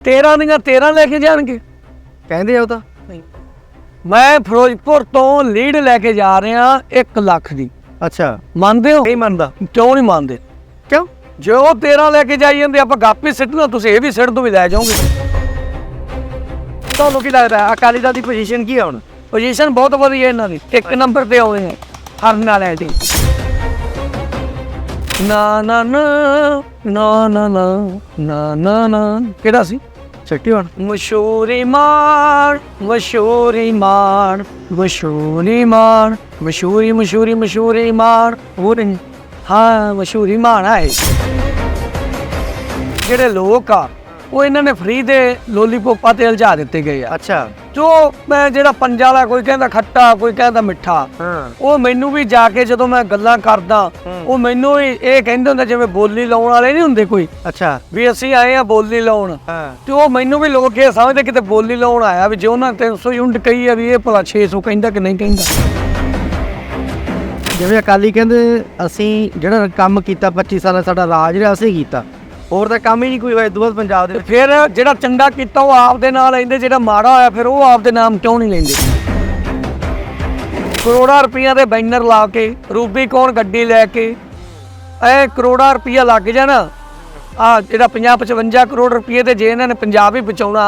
13 ਦੀਆਂ 13 ਲੈ ਕੇ ਜਾਣਗੇ ਕਹਿੰਦੇ ਆ ਉਹ ਤਾਂ ਮੈਂ ਫਿਰੋਜ਼ਪੁਰ ਤੋਂ ਲੀਡ ਲੈ ਕੇ ਜਾ ਰਿਹਾ 1 ਲੱਖ ਦੀ ਅੱਛਾ ਮੰਨਦੇ ਹੋ ਨਹੀਂ ਮੰਨਦਾ ਕਿਉਂ ਨਹੀਂ ਮੰਨਦੇ ਕਿਉਂ ਜੇ ਉਹ 13 ਲੈ ਕੇ ਜਾਈ ਜਾਂਦੇ ਆਪਾਂ ਗਾਪੀ ਸਿੱਟਣਾ ਤੁਸੀਂ ਇਹ ਵੀ ਸਿੱਟ ਤੋਂ ਵੀ ਲੈ ਜਾਓਗੇ ਤੁਹਾਨੂੰ ਕੀ ਲੱਗਦਾ ਹੈ ਅਕਾਲੀ ਦਲ ਦੀ ਪੋਜੀਸ਼ਨ ਕੀ ਹੈ ਹੁਣ ਪੋਜੀਸ਼ਨ ਬਹੁਤ ਵਧੀਆ ਇਹਨਾਂ ਦੀ ਇੱਕ ਨੰਬਰ ਤੇ ਆਉਂਦੇ ਹੈ ਹਰਨ ਵਾਲੇ ਦੀ ਨਾ ਨਾ ਨਾ ਨਾ ਨਾ ਨਾ ਨਾ ਨਾ ਨਾ ਕਿਹੜਾ ਸੀ ਛੱਟੀ ਮਸ਼ਹੂਰੀ ਮਾਰ ਮਸ਼ਹੂਰੀ ਮਾਰ ਮਸ਼ਹੂਰੀ ਮਾਰ ਮਸ਼ਹੂਰੀ ਮਸ਼ਹੂਰੀ ਮਸ਼ਹੂਰੀ ਮਾਰ ਉਹ ਨਹੀਂ ਹਾਂ ਮਸ਼ਹੂਰੀ ਮਾਰ ਆਏ ਜਿਹੜੇ ਲੋਕ ਆ ਉਹ ਇਹਨਾਂ ਨੇ ਫ੍ਰੀ ਦੇ ਲੋਲੀਪੋਪਾਂ ਤੇ ਉਲਝਾ ਦਿੱਤੇ ਗਏ ਆ। ਅੱਛਾ। ਜੋ ਮੈਂ ਜਿਹੜਾ ਪੰਜਾ ਵਾਲਾ ਕੋਈ ਕਹਿੰਦਾ ਖੱਟਾ ਕੋਈ ਕਹਿੰਦਾ ਮਿੱਠਾ ਹਾਂ। ਉਹ ਮੈਨੂੰ ਵੀ ਜਾ ਕੇ ਜਦੋਂ ਮੈਂ ਗੱਲਾਂ ਕਰਦਾ ਉਹ ਮੈਨੂੰ ਵੀ ਇਹ ਕਹਿੰਦੇ ਹੁੰਦੇ ਜਿਵੇਂ ਬੋਲੀ ਲਾਉਣ ਵਾਲੇ ਨਹੀਂ ਹੁੰਦੇ ਕੋਈ। ਅੱਛਾ। ਵੀ ਅਸੀਂ ਆਏ ਆ ਬੋਲੀ ਲਾਉਣ। ਤੇ ਉਹ ਮੈਨੂੰ ਵੀ ਲੋਕ ਇਹ ਸਮਝਦੇ ਕਿਤੇ ਬੋਲੀ ਲਾਉਣ ਆਇਆ ਵੀ ਜੇ ਉਹਨਾਂ 300 ਯੂਨਿਟ ਕਹੀ ਆ ਵੀ ਇਹ ਭਲਾ 600 ਕਹਿੰਦਾ ਕਿ ਨਹੀਂ ਕਹਿੰਦਾ। ਜਿਵੇਂ ਅਕਾਲੀ ਕਹਿੰਦੇ ਅਸੀਂ ਜਿਹੜਾ ਕੰਮ ਕੀਤਾ 25 ਸਾਲਾਂ ਸਾਡਾ ਰਾਜ ਰਿਹਾ ਅਸੀਂ ਕੀਤਾ। ਹੋਰ ਤਾਂ ਕੰਮ ਹੀ ਨਹੀਂ ਕੋਈ ਹੋਇਆ, ਇਹ ਪੰਜਾਬ ਦੇ ਵਿੱਚ। ਫਿਰ ਜਿਹੜਾ ਚੰਗਾ ਕੀਤਾ ਉਹ ਆਪ ਦੇ ਨਾਲ ਲੈਂਦੇ ਜਿਹੜਾ ਮਾੜਾ ਹੋਇਆ ਫਿਰ ਉਹ ਆਪ ਦੇ ਨਾਮ ਕਿਉਂ ਨਹੀਂ ਲੈਂਦੇ? ਕਰੋੜਾਂ ਰੁਪਈਆ ਦੇ ਬੈਨਰ ਲਾ ਕੇ, ਰੂਬੀ ਕੌਣ ਗੱਡੀ ਲੈ ਕੇ, ਐ ਕਰੋੜਾਂ ਰੁਪਈਆ ਲੱਗ ਜਾਣਾ ਆ ਜਿਹੜਾ 50 55 ਕਰੋੜ ਰੁਪਏ ਤੇ ਜੇ ਇਹਨਾਂ ਨੇ ਪੰਜਾਬ ਹੀ ਬਚਾਉਣਾ,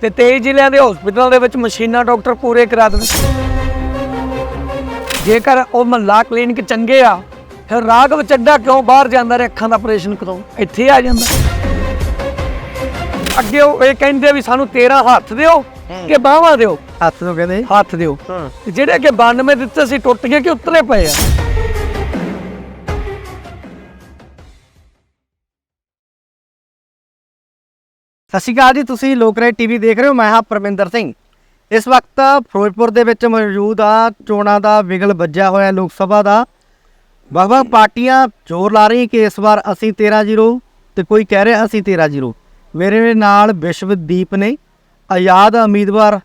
ਤੇ 23 ਜ਼ਿਲ੍ਹਿਆਂ ਦੇ ਹਸਪੀਟਲਾਂ ਦੇ ਵਿੱਚ ਮਸ਼ੀਨਾਂ ਡਾਕਟਰ ਪੂਰੇ ਕਰਾ ਦੇਣ ਜੇਕਰ ਉਹ ਮਹੱਲਾ ਕਲੀਨਿਕ ਚੰਗੇ ਆ ਫਿਰ ਰਾਘਵ ਚੱਡਾ ਕਿਉਂ ਬਾਹਰ ਜਾਂਦਾ ਰਿਹਾ ਅੱਖਾਂ ਦਾ ਆਪਰੇਸ਼ਨ ਕਰਾਉਣ? ਇੱਥੇ ਆ ਜਾਂਦਾ। ਅੱਗੇ ਉਹ ਇਹ ਕਹਿੰਦੇ ਵੀ ਸਾਨੂੰ 13 ਹੱਥ ਦਿਓ ਕਿ ਬਾਹਾਂ ਦਿਓ। ਹੱਥ ਤੋਂ ਕਹਿੰਦੇ? ਹੱਥ ਦਿਓ। ਜਿਹੜੇ ਕਿ 92 ਦਿੱਤੇ ਸੀ ਟੁੱਟ ਗਏ ਕਿ ਉਤਰੇ ਪਏ ਆ? ਸਤਿ ਸ਼੍ਰੀ ਅਕਾਲ ਜੀ ਤੁਸੀਂ ਲੋਕਰਾਏ ਟੀਵੀ ਦੇਖ ਰਹੇ ਹੋ ਮੈਂ ਹਾਂ ਪਰਮਿੰਦਰ ਸਿੰਘ। ਇਸ ਵਕਤ ਫਿਰੋਜ਼ਪੁਰ ਦੇ ਵਿੱਚ ਮੌਜੂਦ ਆ ਚੋਣਾਂ ਦਾ ਵਿਗਲ ਵੱਜਿਆ ਹੋਇਆ ਲੋਕ ਸਭਾ ਦਾ। ਵੱਖ-ਵੱਖ ਪਾਰਟੀਆਂ ਜ਼ੋਰ ਲਾ ਰਹੀਆਂ ਕਿ ਇਸ ਵਾਰ ਅਸੀਂ 13-0 ਤੇ ਕੋਈ ਕਹਿ ਰਿਹਾ ਅਸੀਂ 13-0 ਮੇਰੇ ਨਾਲ ਵਿਸ਼ਵਦੀਪ ਨੇ ਆਜ਼ਾਦ ਉਮੀਦਵਾਰ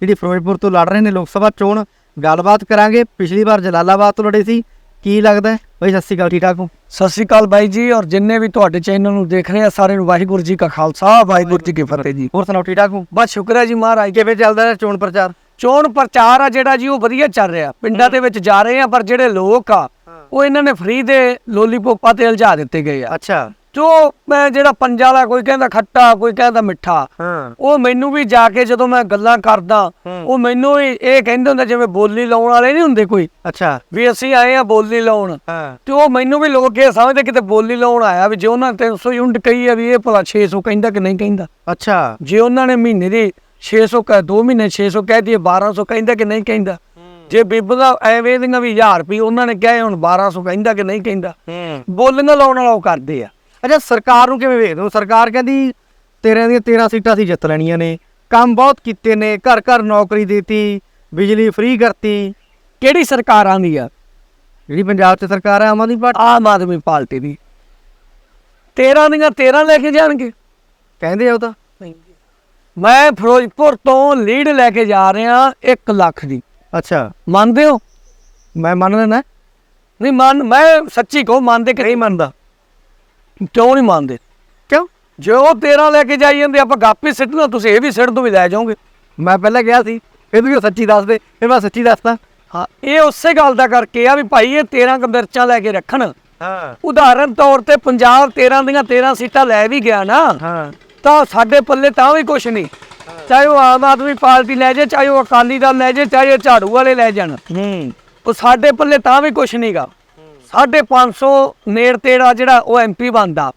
ਜਿਹੜੀ ਫਿਰੋਜ਼ਪੁਰ ਤੋਂ ਲੜ ਰਹੇ ਨੇ ਲੋਕ ਸਭਾ ਚੋਣ ਗੱਲਬਾਤ ਕਰਾਂਗੇ। ਪਿਛਲੀ ਵਾਰ ਜਲਾਲਾਬਾਦ ਤੋਂ ਲੜੇ ਸੀ। ਕੀ ਲੱਗਦਾ ਬਈ ਸਤਿ ਸ਼੍ਰੀ ਅਕਾਲ ਠੀਕ ਠਾਕ ਹੋ? ਸਤਿ ਸ਼੍ਰੀ ਅਕਾਲ ਬਾਈ ਜੀ ਔਰ ਜਿੰਨੇ ਵੀ ਤੁਹਾਡੇ ਚੈਨਲ ਨੂੰ ਦੇਖ ਰਹੇ ਆ ਸਾਰਿਆਂ ਨੂੰ ਵਾਹਿਗੁਰੂ ਜੀ ਕਾ ਖਾਲਸਾ ਵਾਹਿਗੁਰੂ ਜੀ ਕੀ ਫਤਿਹ ਜੀ। ਹੋਰ ਸੁਣਾਓ ਠੀਕ ਠਾਕ ਹੋ? ਬਸ ਸ਼ੁਕਰ ਹੈ ਜੀ ਮਹਾਰਾਜ। ਕਿਵੇਂ ਚੱਲਦਾ ਹੈ ਚੋਣ ਪ੍ਰਚਾਰ? ਚੋਣ ਪ੍ਰਚਾਰ ਆ ਜਿਹੜਾ ਜੀ ਉਹ ਵਧੀਆ ਚੱਲ ਰਿਹਾ। ਪਿੰਡਾਂ ਦੇ ਵਿੱਚ ਜਾ ਰਹੇ ਆ ਪਰ ਜਿਹੜੇ ਲੋਕ ਆ ਉਹ ਇਹਨਾਂ ਨੇ ਫ੍ਰੀ ਦੇ ਲੋਲੀਪੋਪਾਂ ਤੇ ਉਲਝਾ ਦਿੱਤੇ ਗਏ ਆ। ਅੱਛਾ। ਜੋ ਮੈਂ ਜਿਹੜਾ ਪੰਜਾ ਵਾਲਾ ਕੋਈ ਕਹਿੰਦਾ ਖੱਟਾ ਕੋਈ ਕਹਿੰਦਾ ਮਿੱਠਾ ਹਾਂ। ਉਹ ਮੈਨੂੰ ਵੀ ਜਾ ਕੇ ਜਦੋਂ ਮੈਂ ਗੱਲਾਂ ਕਰਦਾ ਉਹ ਮੈਨੂੰ ਵੀ ਇਹ ਕਹਿੰਦੇ ਹੁੰਦੇ ਜਿਵੇਂ ਬੋਲੀ ਲਾਉਣ ਵਾਲੇ ਨਹੀਂ ਹੁੰਦੇ ਕੋਈ। ਅੱਛਾ। ਵੀ ਅਸੀਂ ਆਏ ਆ ਬੋਲੀ ਲਾਉਣ। ਤੇ ਉਹ ਮੈਨੂੰ ਵੀ ਲੋਕ ਇਹ ਸਮਝਦੇ ਕਿਤੇ ਬੋਲੀ ਲਾਉਣ ਆਇਆ ਵੀ ਜੇ ਉਹਨਾਂ 300 ਯੂਨਿਟ ਕਹੀ ਆ ਵੀ ਇਹ ਭਲਾ 600 ਕਹਿੰਦਾ ਕਿ ਨਹੀਂ ਕਹਿੰਦਾ। ਅੱਛਾ। ਜੇ ਉਹਨਾਂ ਨੇ ਮਹੀਨੇ ਦੀ 600 ਕਹ 2 ਮਹੀਨੇ 600 ਕਹਿ ਦਈਏ 1200 ਕਹਿੰਦਾ ਕਿ ਨਹੀਂ ਕਹਿੰਦਾ। ਜੇ ਬੀਬ ਦਾ ਐਵੇਂ ਦੀਆਂ ਵੀ 1000 ਰੁਪਏ ਉਹਨਾਂ ਨੇ ਕਿਹਾ ਹੁਣ 1200 ਕਹਿੰਦਾ ਕਿ ਨਹੀਂ ਕਹਿੰਦਾ। ਬੋਲੀਆਂ ਲਾਉਣ ਵਾਲਾ ਉਹ ਕਰਦੇ ਆ। ਅੱਛਾ ਸਰਕਾਰ ਨੂੰ ਕਿਵੇਂ ਵੇਖਦੇ ਹੋ? ਸਰਕਾਰ ਕਹਿੰਦੀ 13 ਦੀਆਂ 13 ਸੀਟਾਂ ਅਸੀਂ ਜਿੱਤ ਲੈਣੀਆਂ ਨੇ। ਕੰਮ ਬਹੁਤ ਕੀਤੇ ਨੇ ਘਰ ਘਰ ਨੌਕਰੀ ਦਿੱਤੀ ਬਿਜਲੀ ਫ੍ਰੀ ਕਰਤੀ। ਕਿਹੜੀ ਸਰਕਾਰ ਆਂਦੀ ਆ? ਜਿਹੜੀ ਪੰਜਾਬ 'ਚ ਸਰਕਾਰ ਹੈ ਆਮ ਆਦਮੀ ਪਾਰਟੀ ਆਮ ਆਦਮੀ ਪਾਰਟੀ ਦੀ। 13 ਦੀਆਂ 13 ਲੈ ਕੇ ਜਾਣਗੇ। ਕਹਿੰਦੇ ਆ ਉਹ ਤਾਂ। ਮੈਂ ਫਿਰੋਜ਼ਪੁਰ ਤੋਂ ਲੀਡ ਲੈ ਕੇ ਜਾ ਰਿਹਾ 1 ਲੱਖ ਦੀ। ਅੱਛਾ। ਮੰਨਦੇ ਹੋ? ਮੈਂ ਮੰਨ ਲੈਣਾ ਨਹੀਂ ਮੰਨ ਮੈਂ ਸੱਚੀ ਕਹੋ ਮੰਨਦੇ ਕਿ ਨਹੀਂ ਮੰਨਦਾ? ਕਿਉਂ ਨਹੀਂ ਮੰਨਦੇ? ਕਿਉਂ? ਜੇ ਉਹ 13 ਲੈ ਕੇ ਜਾਈ ਜਾਂਦੇ ਆਪਾਂ ਗਾਪੀ ਸਿੱਟਣਾ ਤੁਸੀਂ ਇਹ ਵੀ ਸਿੱਟ ਤੋਂ ਵੀ ਲੈ ਜਾਓਗੇ। ਮੈਂ ਪਹਿਲਾਂ ਗਿਆ ਸੀ ਫਿਰ ਵੀ ਸੱਚੀ ਦੱਸ ਦੇ ਫਿਰ ਮੈਂ ਸੱਚੀ ਦੱਸਦਾ। ਹਾਂ ਇਹ ਉਸੇ ਗੱਲ ਦਾ ਕਰਕੇ ਆ ਵੀ ਭਾਈ ਇਹ 13 ਕ ਮਿਰਚਾਂ ਲੈ ਕੇ ਰੱਖਣ। ਹਾਂ। ਉਦਾਹਰਨ ਤੌਰ ਤੇ ਪੰਜਾਬ 13 ਦੀਆਂ 13 ਸੀਟਾਂ ਲੈ ਵੀ ਗਿਆ ਨਾ ਹਾਂ। ਤਾਂ ਸਾਡੇ ਪੱਲੇ ਤਾਂ ਵੀ ਕੁਝ ਨਹੀਂ। ਚਾਹੇ ਉਹ ਆਮ ਆਦਮੀ ਪਾਰਟੀ ਲੈ ਜਾਏ ਚਾਹੇ ਉਹ ਅਕਾਲੀ ਦਲ ਲੈ ਜਾਏ ਚਾਹੇ ਉਹ ਝਾੜੂ ਵਾਲੇ ਲੈ ਜਾਣ। ਹੂੰ। ਉਹ ਸਾਡੇ ਪੱਲੇ ਤਾਂ ਵੀ ਕੁਝ ਨਹੀਂਗਾ ਸਾਢੇ 500 ਨੇੜ ਤੇੜਾ ਜਿਹੜਾ ਉਹ ਐਮਪੀ ਬਣਦਾ।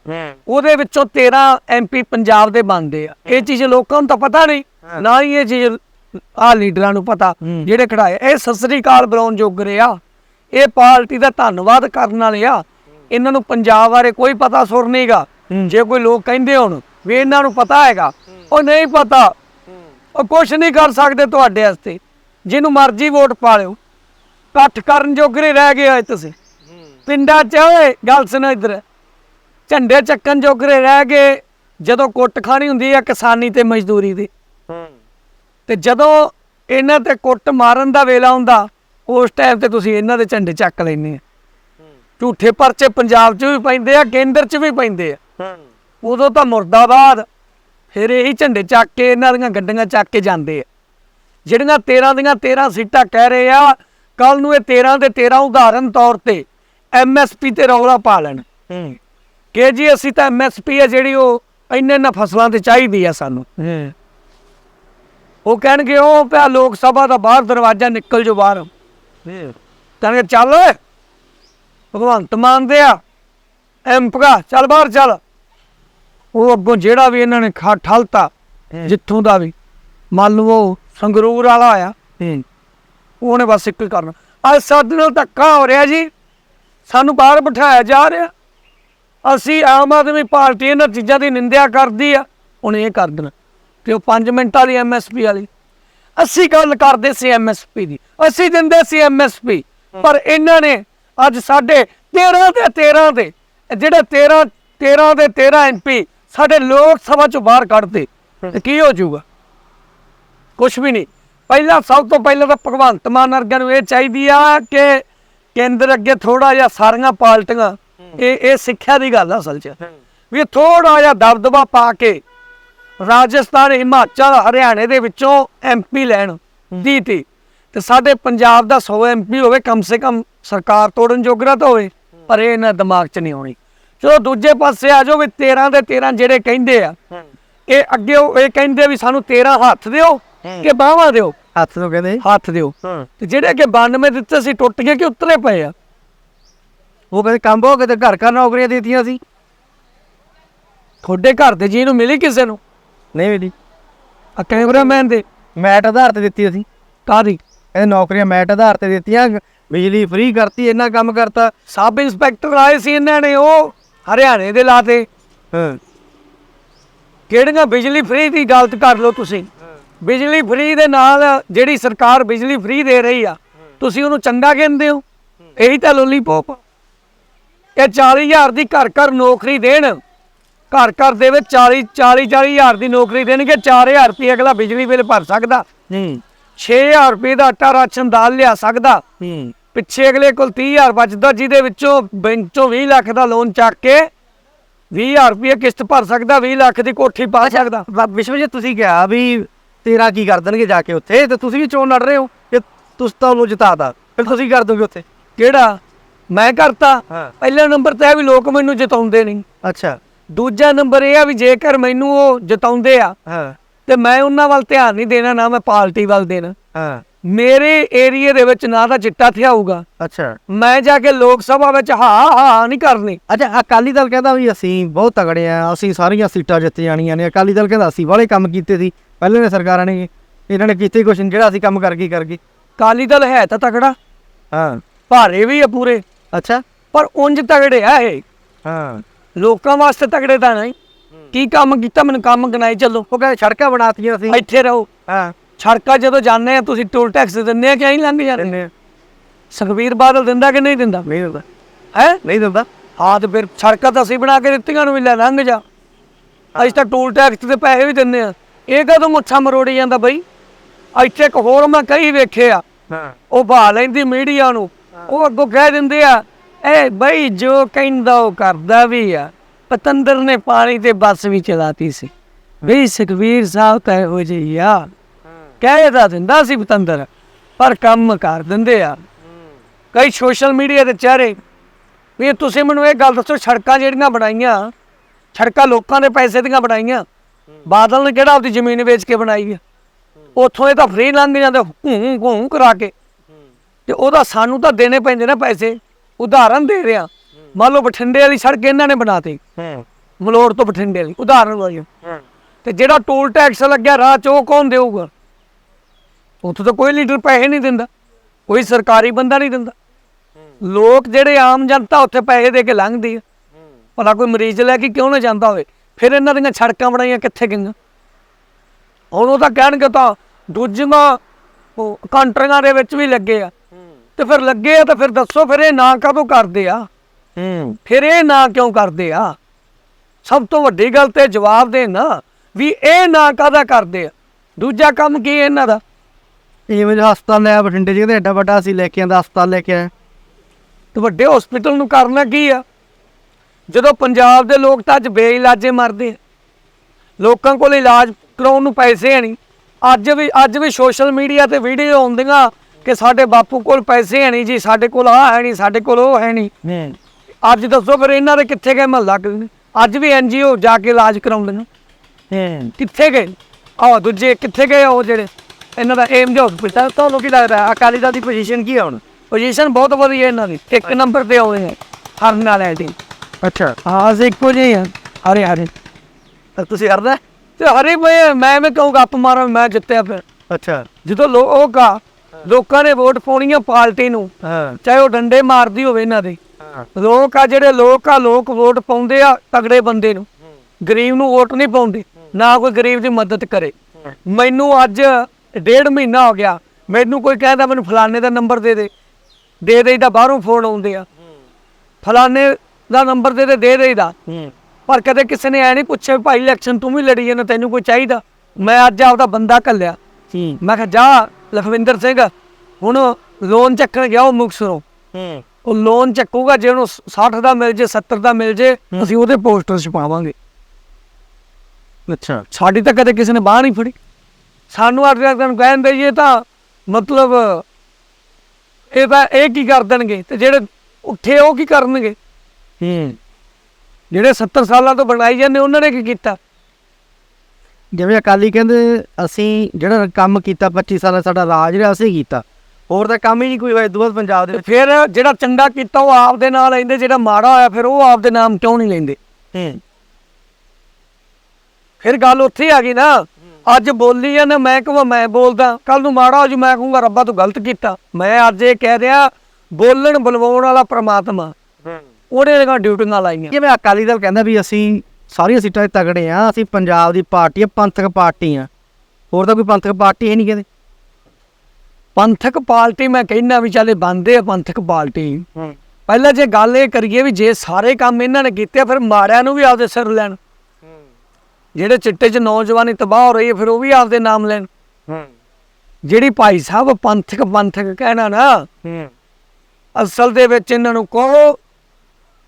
ਉਹਦੇ ਵਿੱਚੋਂ 13 ਐਮਪੀ ਪੰਜਾਬ ਦੇ ਬਣਦੇ ਆ। ਇਹ ਚੀਜ਼ ਲੋਕਾਂ ਨੂੰ ਤਾਂ ਪਤਾ ਨਹੀਂ ਨਾ ਹੀ ਇਹ ਚੀਜ਼ ਆ ਲੀਡਰਾਂ ਨੂੰ ਪਤਾ। ਜਿਹੜੇ ਖੜਾਏ ਇਹ ਸਤਿ ਸ੍ਰੀ ਅਕਾਲ ਬੁਲਾਉਣ ਜੋਗ ਰਿਹਾ ਇਹ ਪਾਰਟੀ ਦਾ ਧੰਨਵਾਦ ਕਰਨ ਵਾਲੇ ਆ। ਇਹਨਾਂ ਨੂੰ ਪੰਜਾਬ ਬਾਰੇ ਕੋਈ ਪਤਾ ਸੁਰ ਨਹੀਂਗਾ। ਜੇ ਕੋਈ ਲੋਕ ਕਹਿੰਦੇ ਹੋਣ ਵੀ ਇਹਨਾਂ ਨੂੰ ਪਤਾ ਹੈਗਾ ਉਹ ਨਹੀਂ ਪਤਾ। ਉਹ ਕੁਝ ਨਹੀਂ ਕਰ ਸਕਦੇ ਤੁਹਾਡੇ ਵਾਸਤੇ। ਜਿਹਨੂੰ ਮਰਜ਼ੀ ਵੋਟ ਪਾ ਲਿਓ ਇਕੱਠ ਕਰਨ ਜੋਗਰੇ ਰਹਿ ਗਏ ਹੋਏ ਤੁਸੀਂ। ਪਿੰਡਾਂ 'ਚ ਓਏ ਗੱਲ ਸੁਣੋ ਇੱਧਰ। ਝੰਡੇ ਚੱਕਣ ਜੋਗਰੇ ਰਹਿ ਗਏ। ਜਦੋਂ ਕੁੱਟ ਖਾਣੀ ਹੁੰਦੀ ਆ ਕਿਸਾਨੀ ਤੇ ਮਜ਼ਦੂਰੀ ਦੀ। ਤੇ ਜਦੋਂ ਇਹਨਾਂ ਤੇ ਕੁੱਟ ਮਾਰਨ ਦਾ ਵੇਲਾ ਹੁੰਦਾ ਉਸ ਟਾਈਮ ਤੇ ਤੁਸੀਂ ਇਹਨਾਂ ਦੇ ਝੰਡੇ ਚੱਕ ਲੈਨੇ ਆ। ਝੂਠੇ ਪਰਚੇ ਪੰਜਾਬ 'ਚ ਵੀ ਪੈਂਦੇ ਆ ਕੇਂਦਰ 'ਚ ਵੀ ਪੈਂਦੇ ਆ। ਉਦੋਂ ਤਾਂ ਮੁਰਦਾਬਾਦ। ਫਿਰ ਇਹੀ ਝੰਡੇ ਚੱਕ ਕੇ ਇਹਨਾਂ ਦੀਆਂ ਗੱਡੀਆਂ ਚੱਕ ਕੇ ਜਾਂਦੇ ਆ। ਜਿਹੜੀਆਂ 13 ਦੀਆਂ 13 ਸੀਟਾਂ ਕਹਿ ਰਹੇ ਆ ਕੱਲ ਨੂੰ ਇਹ 13 ਦੇ 13 ਉਦਾਹਰਨ ਤੌਰ ਤੇ ਐਮਐਸਪੀ ਤੇ ਰੌਲਾ ਪਾ ਲੈਣ। ਕਿ ਜੀ ਅਸੀਂ ਤਾਂ ਐਮਐਸਪੀ ਆ ਜਿਹੜੀ ਉਹ ਇੰਨੇ ਨਾ ਫਸਲਾਂ ਤੇ ਚਾਹੀਦੀ ਆ ਸਾਨੂੰ। ਉਹ ਕਹਿਣਗੇ ਉਹ ਪਿਆ ਲੋਕ ਸਭਾ ਦਾ ਬਾਹਰ ਦਰਵਾਜ਼ਾ ਨਿਕਲ ਜੋ ਬਾਹਰ। ਕਹਿਣਗੇ ਚੱਲ ਭਗਵੰਤ ਮੰਨਦੇ ਆ ਐਮਪਗਾ ਚੱਲ ਬਾਹਰ ਚੱਲ। ਉਹ ਅੱਗੋਂ ਜਿਹੜਾ ਵੀ ਇਹਨਾਂ ਨੇ ਖਾ ਠਲਤਾ ਜਿੱਥੋਂ ਦਾ ਵੀ ਮੰਨ ਲਓ ਉਹ ਸੰਗਰੂਰ ਵਾਲਾ ਆਇਆ। ਉਹਨੇ ਬਸ ਇੱਕ ਹੀ ਕਰਨਾ। ਅੱਜ ਸਾਡੇ ਨਾਲ ਧੱਕਾ ਹੋ ਰਿਹਾ ਜੀ। ਸਾਨੂੰ ਬਾਹਰ ਬਿਠਾਇਆ ਜਾ ਰਿਹਾ। ਅਸੀਂ ਆਮ ਆਦਮੀ ਪਾਰਟੀ ਇਹਨਾਂ ਚੀਜ਼ਾਂ ਦੀ ਨਿੰਦਿਆ ਕਰਦੀ ਆ। ਉਹਨੇ ਇਹ ਕਰ ਦੇਣਾ। ਤੇ ਉਹ 5 ਮਿੰਟ ਵਾਲੀ ਐਮਐਸਪੀ ਵਾਲੀ। ਅਸੀਂ ਗੱਲ ਕਰਦੇ ਸੀ ਐਮਐਸਪੀ ਦੀ। ਅਸੀਂ ਦਿੰਦੇ ਸੀ ਐਮਐਸਪੀ ਪਰ ਇਹਨਾਂ ਨੇ ਅੱਜ ਸਾਡੇ 13 ਦੇ 13 ਦੇ ਜਿਹੜੇ 13 13 ਦੇ 13 ਐਮਪੀ ਸਾਡੇ ਲੋਕ ਸਭਾ ਚੋਂ ਬਾਹਰ ਕੱਢਦੇ। ਤੇ ਕੀ ਹੋ ਜਾਊਗਾ? ਕੁਝ ਵੀ ਨਹੀਂ। ਪਹਿਲਾਂ ਸਭ ਤੋਂ ਪਹਿਲਾਂ ਤਾਂ ਭਗਵੰਤ ਮਾਨ ਵਰਗਿਆਂ ਨੂੰ ਇਹ ਚਾਹੀਦੀ ਆ ਕਿ ਕੇਂਦਰ ਅੱਗੇ ਥੋੜਾ ਜਿਹਾ ਸਾਰੀਆਂ ਪਾਰਟੀਆਂ ਇਹ ਇਹ ਸਿੱਖਿਆ ਦੀ ਗੱਲ ਆ ਅਸਲ 'ਚ। ਵੀ ਥੋੜਾ ਜਿਹਾ ਦਬਦਬਾ ਪਾ ਕੇ ਰਾਜਸਥਾਨ ਹਿਮਾਚਲ ਹਰਿਆਣੇ ਦੇ ਵਿੱਚੋਂ ਐਮਪੀ ਲੈਣ ਦੀ ਤੀ। ਤੇ ਸਾਡੇ ਪੰਜਾਬ ਦਾ 100 ਐਮਪੀ ਹੋਵੇ ਕਮ ਸੇ ਕਮ ਸਰਕਾਰ ਤੋੜਨ ਜੋਗਰਾ ਤਾਂ ਹੋਵੇ ਪਰ ਇਹ ਇਹਨਾਂ ਦਿਮਾਗ 'ਚ ਨਹੀਂ ਆਉਣੀ। ਚਲੋ ਦੂਜੇ ਪਾਸੇ ਆ ਜਾਓ ਵੀ 13 ਦੇ 13 ਜਿਹੜੇ ਕਹਿੰਦੇ ਆ ਇਹ ਅੱਗੇ ਉਹ ਇਹ ਕਹਿੰਦੇ ਵੀ ਸਾਨੂੰ 13 ਹੱਥ ਦਿਓ ਕਿ ਬਾਹਾਂ ਦਿਓ? ਹੱਥ ਤੋਂ ਕਹਿੰਦੇ। ਹੱਥ ਦਿਓ। ਤੇ ਜਿਹੜੇ ਅੱਗੇ 92 ਦਿੱਤੇ ਸੀ ਟੁੱਟ ਗਏ ਕਿ ਉਤਰੇ ਪਏ ਆ? ਉਹ ਕਹਿੰਦੇ ਕੰਮ ਹੋ ਕਿਤੇ ਘਰ ਘਰ ਨੌਕਰੀਆਂ ਦਿੱਤੀਆਂ ਸੀ। ਤੁਹਾਡੇ ਘਰ ਦੇ ਜੀ ਨੂੰ ਮਿਲੀ ਕਿਸੇ ਨੂੰ? ਨਹੀਂ ਮਿਲੀ। ਆ ਕੈਮਰਾਮੈਨ ਦੇ। ਮੈਟ ਆਧਾਰ ਤੇ ਦਿੱਤੀ ਅਸੀਂ। ਕਾਦੀ ਇਹ ਨੌਕਰੀਆਂ ਮੈਟ ਆਧਾਰ ਤੇ ਦਿੱਤੀਆਂ ਬਿਜਲੀ ਫ੍ਰੀ ਕਰਤੀ ਇੰਨਾ ਕੰਮ ਕਰਤਾ। ਸਬ ਇੰਸਪੈਕਟਰ ਆਏ ਸੀ ਇਹਨਾਂ ਨੇ ਉਹ ਹਰਿਆਣੇ ਦੇ ਲਾਤੇ। ਹਾਂ। ਕਿਹੜੀਆਂ ਬਿਜਲੀ ਫ੍ਰੀ ਦੀ ਗਲਤ ਕਰ ਲਓ ਤੁਸੀਂ। ਬਿਜਲੀ ਫ੍ਰੀ ਦੇ ਨਾਲ ਜਿਹੜੀ ਸਰਕਾਰ ਬਿਜਲੀ ਫ੍ਰੀ ਦੇ ਰਹੀ ਆ ਤੁਸੀਂ ਉਹਨੂੰ ਚੰਗਾ ਕਹਿੰਦੇ ਹੋ? ਇਹੀ ਤਾਂ ਲੋਲੀਪੌਪ। ਇਹ 40000 ਦੀ ਘਰ ਘਰ ਨੌਕਰੀ ਦੇਣ। ਘਰ ਘਰ ਦੇ ਵਿੱਚ 40 40 40000 ਦੀ ਨੌਕਰੀ ਦੇਣਗੇ 4000 ਰੁਪਏ ਅਗਲਾ ਬਿਜਲੀ ਬਿੱਲ ਭਰ ਸਕਦਾ। ਹੂੰ। 6000 ਰੁਪਏ ਦਾ ਆਟਾ ਰਾਸ਼ਨ ਦਾਲ ਲਿਆ ਸਕਦਾ। ਹੂੰ। ਪਿੱਛੇ ਅਗਲੇ ਕੋਲ 30000 ਬਚਦਾ ਜਿਹਦੇ ਵਿੱਚੋਂ ਬੈਂਕ ਚੋਂ 20 ਲੱਖ ਦਾ ਲੋਨ ਚੱਕ ਕੇ 20000 ਰੁਪਏ ਕਿਸ਼ਤ ਭਰ ਸਕਦਾ 20 ਲੱਖ ਦੀ ਕੋਠੀ ਪਾ ਸਕਦਾ। ਵਿਸ਼ਵਜੀਤ ਤੁਸੀਂ ਕਿਹਾ ਵੀ ਤੇਰਾ ਕੀ ਕਰ ਦੇਣਗੇ ਜਾ ਕੇ ਉੱਥੇ? ਤੇ ਤੁਸੀਂ ਵੀ ਚੋਣ ਲੜ ਰਹੇ ਹੋ ਕਿ ਤੁਸੀਂ ਤਾਂ ਉਹਨੂੰ ਜਿਤਾਤਾ। ਫਿਰ ਤੁਸੀਂ ਕਰ ਦੋਗੇ ਉੱਥੇ? ਕਿਹੜਾ? ਮੈਂ ਕਰਤਾ। ਪਹਿਲਾ ਨੰਬਰ ਤੇ ਇਹ ਵੀ ਲੋਕ ਮੈਨੂੰ ਜਿਤਾਉਂਦੇ ਨਹੀਂ। ਅੱਛਾ। ਦੂਜਾ ਨੰਬਰ ਇਹ ਆ ਵੀ ਜੇਕਰ ਮੈਨੂੰ ਉਹ ਜਿਤਾਉਂਦੇ ਆ ਹਾਂ। ਤੇ ਮੈਂ ਉਹਨਾਂ ਵੱਲ ਧਿਆਨ ਨਹੀਂ ਦੇਣਾ ਨਾ ਮੈਂ ਪਾਰਟੀ ਵੱਲ ਦੇਣਾ। ਹਾਂ। ਮੇਰੇ ਏਰੀਏ ਦੇ ਵਿੱਚ ਨਾ ਤਾਂ ਚਿੱਟਾ ਥਿਆਊਗਾ। ਅੱਛਾ। ਮੈਂ ਜਾ ਕੇ ਲੋਕ ਸਭਾ ਵਿੱਚ ਹਾਂ ਹਾਂ ਨਹੀਂ ਕਰਨੀ। ਅੱਛਾ ਅਕਾਲੀ ਦਲ ਕਹਿੰਦਾ ਵੀ ਅਸੀਂ ਬਹੁਤ ਤਗੜੇ ਆ ਅਸੀਂ ਸਾਰੀਆਂ ਸੀਟਾਂ ਜਿੱਤ ਜਾਣੀਆਂ ਨੇ। ਅਕਾਲੀ ਦਲ ਕਹਿੰਦਾ ਅਸੀਂ ਵਾਲੇ ਕੰਮ ਕੀਤੇ ਸੀ ਪਹਿਲੇ ਨੇ ਸਰਕਾਰਾਂ ਨੇ ਇਹਨਾਂ ਨੇ ਕੀਤੇ ਕੁਛ ਜਿਹੜਾ ਅਸੀਂ ਕੰਮ ਕਰ ਗਈ ਕਰ ਗਈ ਕਾਲੀ ਦਲ ਹੈ ਤਾਂ ਤਕੜਾ। ਹਾਂ। ਭਾਰੇ ਵੀ ਆ ਪੂਰੇ। ਅੱਛਾ। ਪਰ ਉਂਝ ਤਗੜੇ ਆ ਇਹ। ਹਾਂ। ਲੋਕਾਂ ਵਾਸਤੇ ਤਗੜੇ ਤਾਂ ਨਹੀਂ। ਕੀ ਕੰਮ ਕੀਤਾ ਮੈਨੂੰ ਕੰਮ ਗਨਾਈ ਚੱਲੋ। ਉਹ ਕਹਿੰਦੇ ਸੜਕਾਂ ਬਣਾਤੀਆਂ ਅਸੀਂ ਇੱਥੇ ਰਹੋ। ਹਾਂ। ਸੜਕਾਂ ਜਦੋਂ ਜਾਂਦੇ ਆ ਤੁਸੀਂ ਟੋਲ ਟੈਕਸ ਦਿੰਦੇ ਆ ਕਿ ਐਂ ਲੰਘ ਜਾਂਦੇ ਆ। ਸੁਖਬੀਰ ਬਾਦਲ ਦਿੰਦਾ ਕਿ ਨਹੀਂ ਦਿੰਦਾ? ਨਹੀਂ ਦਿੰਦਾ। ਹੈ? ਨਹੀਂ ਦਿੰਦਾ। ਹਾਂ ਤੇ ਫਿਰ ਸੜਕਾਂ ਤਾਂ ਅਸੀਂ ਬਣਾ ਕੇ ਦਿੱਤੀਆਂ ਨੂੰ ਵੀ ਲੈ ਲੰਘ ਜਾ। ਅਸੀਂ ਤਾਂ ਟੋਲ ਟੈਕਸ ਦੇ ਪੈਸੇ ਵੀ ਦਿੰਦੇ ਆ। ਇਹ ਕਦੋਂ ਮੁੱਛਾਂ ਮਰੋੜੀ ਜਾਂਦਾ ਬਈ? ਇੱਥੇ ਇੱਕ ਹੋਰ ਮੈਂ ਕਈ ਵੇਖੇ ਆ ਹਾਂ। ਉਹ ਭਾ ਲੈਂਦੀ ਮੀਡੀਆ ਨੂੰ। ਉਹ ਅੱਗੋਂ ਕਹਿ ਦਿੰਦੇ ਆ ਇਹ ਬਈ ਜੋ ਕਹਿੰਦਾ ਉਹ ਕਰਦਾ ਵੀ ਆ। ਪਤੰਦਰ ਨੇ ਪਾਣੀ ਤੇ ਬੱਸ ਵੀ ਚਲਾਤੀ ਸੀ। ਬਈ ਸੁਖਬੀਰ ਸਾਹਿਬ ਤਾਂ ਇਹੋ ਜਿਹੀ ਆ। ਕਹਿ ਤਾਂ ਦਿੰਦਾ ਸੀ ਪਤੰਦਰ ਪਰ ਕੰਮ ਕਰ ਦਿੰਦੇ ਆ। ਕਈ ਸੋਸ਼ਲ ਮੀਡੀਆ ਤੇ ਚਿਹਰੇ ਵੀ ਤੁਸੀਂ ਮੈਨੂੰ ਇਹ ਗੱਲ ਦੱਸੋ ਸੜਕਾਂ ਜਿਹੜੀਆਂ ਬਣਾਈਆਂ ਸੜਕਾਂ ਲੋਕਾਂ ਦੇ ਪੈਸੇ ਦੀਆਂ ਬਣਾਈਆਂ ਬਾਦਲ ਨੇ ਕਿਹੜਾ ਆਪਦੀ ਜ਼ਮੀਨ ਵੇਚ ਕੇ ਬਣਾਈ ਆ? ਉੱਥੋਂ ਇਹ ਤਾਂ ਫ੍ਰੀ ਲੰਘ ਜਾਂਦੇ ਹੂੰ ਹੂੰ ਕਰਾ ਕੇ। ਤੇ ਉਹਦਾ ਸਾਨੂੰ ਤਾਂ ਦੇਣੇ ਪੈਂਦੇ ਨਾ ਪੈਸੇ ਉਦਾਹਰਨ ਦੇ ਰਿਹਾ। ਮੰਨ ਲਓ ਬਠਿੰਡੇ ਵਾਲੀ ਸੜਕ ਇਹਨਾਂ ਨੇ ਬਣਾਤੀ ਮਲੋੜ ਤੋਂ ਬਠਿੰਡੇ ਵਾਲੀ ਉਦਾਹਰਨ ਵਾਲੀ ਤੇ ਜਿਹੜਾ ਟੋਲ ਟੈਕਸ ਲੱਗਿਆ ਰਾਹ ਚ ਉਹ ਕੌਣ ਦੇਊਗਾ? ਉੱਥੇ ਤਾਂ ਕੋਈ ਲੀਡਰ ਪੈਸੇ ਨਹੀਂ ਦਿੰਦਾ, ਕੋਈ ਸਰਕਾਰੀ ਬੰਦਾ ਨਹੀਂ ਦਿੰਦਾ। ਲੋਕ ਜਿਹੜੇ ਆਮ ਜਨਤਾ ਉੱਥੇ ਪੈਸੇ ਦੇ ਕੇ ਲੰਘਦੀ ਆ। ਭਲਾ ਕੋਈ ਮਰੀਜ਼ ਲੈ ਕੇ ਕਿਉਂ ਨਾ ਜਾਂਦਾ ਹੋਵੇ? ਫਿਰ ਇਹਨਾਂ ਦੀਆਂ ਸੜਕਾਂ ਬਣਾਈਆਂ ਕਿੱਥੇ ਗਈਆਂ? ਹੁਣ ਉਹ ਤਾਂ ਕਹਿਣਗੇ ਤਾਂ ਦੂਜੀਆਂ ਉਹ ਕੰਟਰੀਆਂ ਦੇ ਵਿੱਚ ਵੀ ਲੱਗੇ ਆ। ਤੇ ਫਿਰ ਲੱਗੇ ਆ ਤਾਂ ਫਿਰ ਦੱਸੋ, ਫਿਰ ਇਹ ਨਾ ਕਦੋਂ ਕਰਦੇ ਆ? ਹੂੰ ਫਿਰ ਇਹ ਨਾ ਕਿਉਂ ਕਰਦੇ ਆ? ਸਭ ਤੋਂ ਵੱਡੀ ਗੱਲ ਤੇ ਜਵਾਬ ਦੇ ਨਾ ਵੀ ਇਹ ਨਾ ਕਾਹਦਾ ਕਰਦੇ ਆ? ਦੂਜਾ ਕੰਮ ਕੀ ਇਹਨਾਂ ਦਾ? ਇਵੇਂ ਜਿਹਾ ਹਸਪਤਾਲ ਲਿਆ ਬਠਿੰਡੇ ਜਿਹਦੇ ਐਡਾ ਵੱਡਾ ਅਸੀਂ ਲੈ ਕੇ ਆਂਦਾ ਹਸਪਤਾਲ ਲੈ ਕੇ ਆਏ ਤੇ ਵੱਡੇ ਹਸਪੀਟਲ ਨੂੰ ਕਰਨਾ ਕੀ ਆ? ਜਦੋਂ ਪੰਜਾਬ ਦੇ ਲੋਕ ਤਾਂ ਅੱਜ ਬੇਇਲਾਜੇ ਮਰਦੇ ਆ। ਲੋਕਾਂ ਕੋਲ ਇਲਾਜ ਕਰਾਉਣ ਨੂੰ ਪੈਸੇ ਨਹੀਂ। ਅੱਜ ਵੀ ਅੱਜ ਵੀ ਸੋਸ਼ਲ ਮੀਡੀਆ ਤੇ ਵੀਡੀਓ ਆਉਂਦੀਆਂ ਕਿ ਸਾਡੇ ਬਾਪੂ ਕੋਲ ਪੈਸੇ ਹੈ ਨਹੀਂ ਜੀ ਸਾਡੇ ਕੋਲ ਆ ਹੈ ਨਹੀਂ ਸਾਡੇ ਕੋਲ ਉਹ ਹੈ ਨਹੀਂ। ਅੱਜ ਦੱਸੋ ਫਿਰ ਇਹਨਾਂ ਦੇ ਕਿੱਥੇ ਗਏ ਮਹੱਲਾ ਅੱਜ ਵੀ ਐਨਜੀਓ ਜਾ ਕੇ ਇਲਾਜ ਕਰਾਉਂਦੇ ਨੇ। ਕਿੱਥੇ ਗਏ? ਆਹ ਦੂਜੇ ਕਿੱਥੇ ਗਏ ਉਹ ਜਿਹੜੇ? ਇਹਨਾਂ ਦਾ ਏਮ ਜੋ ਹਸਪੀਟਲ ਤੁਹਾਨੂੰ ਕੀ ਲੱਗਦਾ ਅਕਾਲੀ ਦਲ ਦੀ ਪੋਜੀਸ਼ਨ ਕੀ ਹੈ ਹੁਣ? ਪੋਜੀਸ਼ਨ ਬਹੁਤ ਵਧੀਆ ਇਹਨਾਂ ਦੀ। ਇੱਕ ਨੰਬਰ ਤੇ ਆਉਂਦੇ ਨੇ ਹਰਨ ਵਾਲੇ ਦੀ ਅੱਛਾ। ਹਾਂ ਅਸੀਂ ਇੱਕੋ ਜਿਹੇ ਹਾਂ ਹਰੇ ਹਰੇ। ਤਾਂ ਤੁਸੀਂ ਕਰਦਾ ਤੇ ਹਰੇ ਮੈਂ ਮੈਂ ਮੈਂ ਕਹੂੰ ਗੱਪ ਮਾਰਾਂ ਮੈਂ ਜਿੱਤਿਆ ਫਿਰ। ਅੱਛਾ। ਜਦੋਂ ਲੋਕ ਆ ਲੋਕਾਂ ਨੇ ਵੋਟ ਪਾਉਣੀ ਆ ਪਾਰਟੀ ਨੂੰ ਹਾਂ। ਚਾਹੇ ਉਹ ਡੰਡੇ ਮਾਰਦੀ ਹੋਵੇ ਇਹਨਾਂ ਦੇ। ਹਾਂ। ਲੋਕ ਆ ਜਿਹੜੇ ਲੋਕ ਆ ਲੋਕ ਵੋਟ ਪਾਉਂਦੇ ਆ ਤਗੜੇ ਬੰਦੇ ਨੂੰ। ਗਰੀਬ ਨੂੰ ਵੋਟ ਨਹੀਂ ਪਾਉਂਦੇ। ਨਾ ਕੋਈ ਗਰੀਬ ਦੀ ਮਦਦ ਕਰੇ। ਮੈਨੂੰ ਅੱਜ ਡੇਢ ਮਹੀਨਾ ਹੋ ਗਿਆ। ਮੈਨੂੰ ਕੋਈ ਕਹਿੰਦਾ ਮੈਨੂੰ ਫਲਾਣੇ ਦਾ ਨੰਬਰ ਦੇ ਦੇ। ਦੇ ਦੇ ਦਾ ਬਾਹਰੋਂ ਫੋਨ ਆਉਂਦੇ ਆ। ਫਲਾਣੇ ਦਾ ਨੰਬਰ ਦੇ ਦੇ ਦੇ ਦੇ ਦਾ। ਹੂੰ। ਪਰ ਕਦੇ ਕਿਸੇ ਨੇ ਐ ਨਹੀਂ ਪੁੱਛਿਆ ਭਾਈ ਇਲੈਕਸ਼ਨ ਤੂੰ ਵੀ ਲੜੀ ਜਾਂਦਾ ਤੈਨੂੰ ਕੋਈ ਚਾਹੀਦਾ? ਮੈਂ ਅੱਜ ਆਪਦਾ ਬੰਦਾ ਕੱਲਿਆ ਮੈਂ ਕਿਹਾ ਜਾ ਲਖਵਿੰਦਰ ਸਿੰਘ ਹੁਣ ਲੋਨ ਚੱਕਣ ਗਿਆ ਉਹ ਮੁਕਸਰੋਂ ਉਹ ਲੋਨ ਚੱਕੂਗਾ ਜੇ ਉਹਨੂੰ 60 ਦਾ ਮਿਲ ਜੇ 70 ਦਾ ਮਿਲ ਜੇ ਅਸੀਂ ਉਹਦੇ ਪੋਸਟਰ ਛਪਾਵਾਂਗੇ ਅੱਛਾ। ਸਾਡੀ ਤਾਂ ਕਦੇ ਕਿਸੇ ਨੇ ਬਾਹ ਨਹੀਂ ਫੜੀ। ਸਾਨੂੰ ਦਿਨ ਕਹਿੰਦੇ ਜੀ ਇਹ ਤਾਂ ਮਤਲਬ ਇਹ ਤਾਂ ਇਹ ਕੀ ਕਰ ਦੇਣਗੇ ਤੇ ਜਿਹੜੇ ਉੱਠੇ ਉਹ ਕੀ ਕਰਨਗੇ? ਹੂੰ। ਜਿਹੜੇ 70 ਸਾਲਾਂ ਤੋਂ ਬਣਾਈ ਜਾਂਦੇ ਉਹਨਾਂ ਨੇ ਕੀ ਕੀਤਾ? ਜਿਵੇਂ ਅਕਾਲੀ ਕਹਿੰਦੇ ਅਸੀਂ ਜਿਹੜਾ ਕੰਮ ਕੀਤਾ 25 ਸਾਲਾਂ ਸਾਡਾ ਰਾਜ ਰਿਹਾ ਅਸੀਂ ਕੀਤਾ। ਹੋਰ ਤਾਂ ਕੰਮ ਹੀ ਨਹੀਂ ਕੋਈ ਹੋਇਆ ਪੰਜਾਬ ਦੇ ਫਿਰ ਜਿਹੜਾ ਚੰਗਾ ਕੀਤਾ ਉਹ ਆਪਦੇ ਨਾਲ ਲੈਂਦੇ ਜਿਹੜਾ ਮਾੜਾ ਹੋਇਆ ਫਿਰ ਉਹ ਆਪਦੇ ਨਾਮ ਕਿਉਂ ਨਹੀਂ ਲੈਂਦੇ? ਫਿਰ ਗੱਲ ਉੱਥੇ ਆ ਗਈ ਨਾ। ਅੱਜ ਬੋਲੀ ਆ ਨਾ ਮੈਂ ਕਹਾਂ ਮੈਂ ਬੋਲਦਾ। ਕੱਲ ਨੂੰ ਮਾੜਾ ਹੋ ਜੂ ਮੈਂ ਕਹੂੰਗਾ ਰੱਬਾ ਤੂੰ ਗਲਤ ਕੀਤਾ। ਮੈਂ ਅੱਜ ਇਹ ਕਹਿ ਰਿਹਾ ਬੋਲਣ ਬਲਵਾਉਣ ਵਾਲਾ ਪ੍ਰਮਾਤਮਾ ਉਹਨੇ ਲਗਾ ਡਿਊਟੀਆਂ ਲਾਈਆਂ ਜਿਵੇਂ ਅਕਾਲੀ ਦਲ ਕਹਿੰਦਾ ਵੀ ਅਸੀਂ ਸਾਰੀਆਂ ਸੀਟਾਂ 'ਤੇ ਤਗੜੇ ਆ ਅਸੀਂ ਪੰਜਾਬ ਦੀ ਪਾਰਟੀ ਆ ਪੰਥਕ ਪਾਰਟੀ ਆ। ਹੋਰ ਤਾਂ ਕੋਈ ਪੰਥਕ ਪਾਰਟੀ ਹੈ ਨਹੀਂ ਕਹਿੰਦੇ ਪੰਥਕ ਪਾਰਟੀ ਮੈਂ ਕਹਿੰਦਾ ਵੀ ਚੱਲੇ ਬੰਦੇ ਆ ਪੰਥਕ ਪਾਰਟੀ। ਹੂੰ। ਪਹਿਲਾਂ ਜੇ ਗੱਲ ਇਹ ਕਰੀਏ ਵੀ ਜੇ ਸਾਰੇ ਕੰਮ ਇਹਨਾਂ ਨੇ ਕੀਤੇ ਆ, ਫਿਰ ਮਾਰਿਆਂ ਨੂੰ ਵੀ ਆਪਦੇ ਸਿਰ ਲੈਣ। ਜਿਹੜੇ ਚਿੱਟੇ 'ਚ ਨੌਜਵਾਨੀ ਤਬਾਹ ਹੋ ਰਹੀ ਹੈ ਫਿਰ ਉਹ ਵੀ ਆਪਦੇ ਨਾਮ ਲੈਣ। ਹੂੰ। ਜਿਹੜੀ ਭਾਈ ਸਾਹਿਬ ਪੰਥਕ ਪੰਥਕ ਕਹਿਣਾ ਨਾ ਹੂੰ। ਅਸਲ ਦੇ ਵਿੱਚ ਇਹਨਾਂ ਨੂੰ ਕਹੋ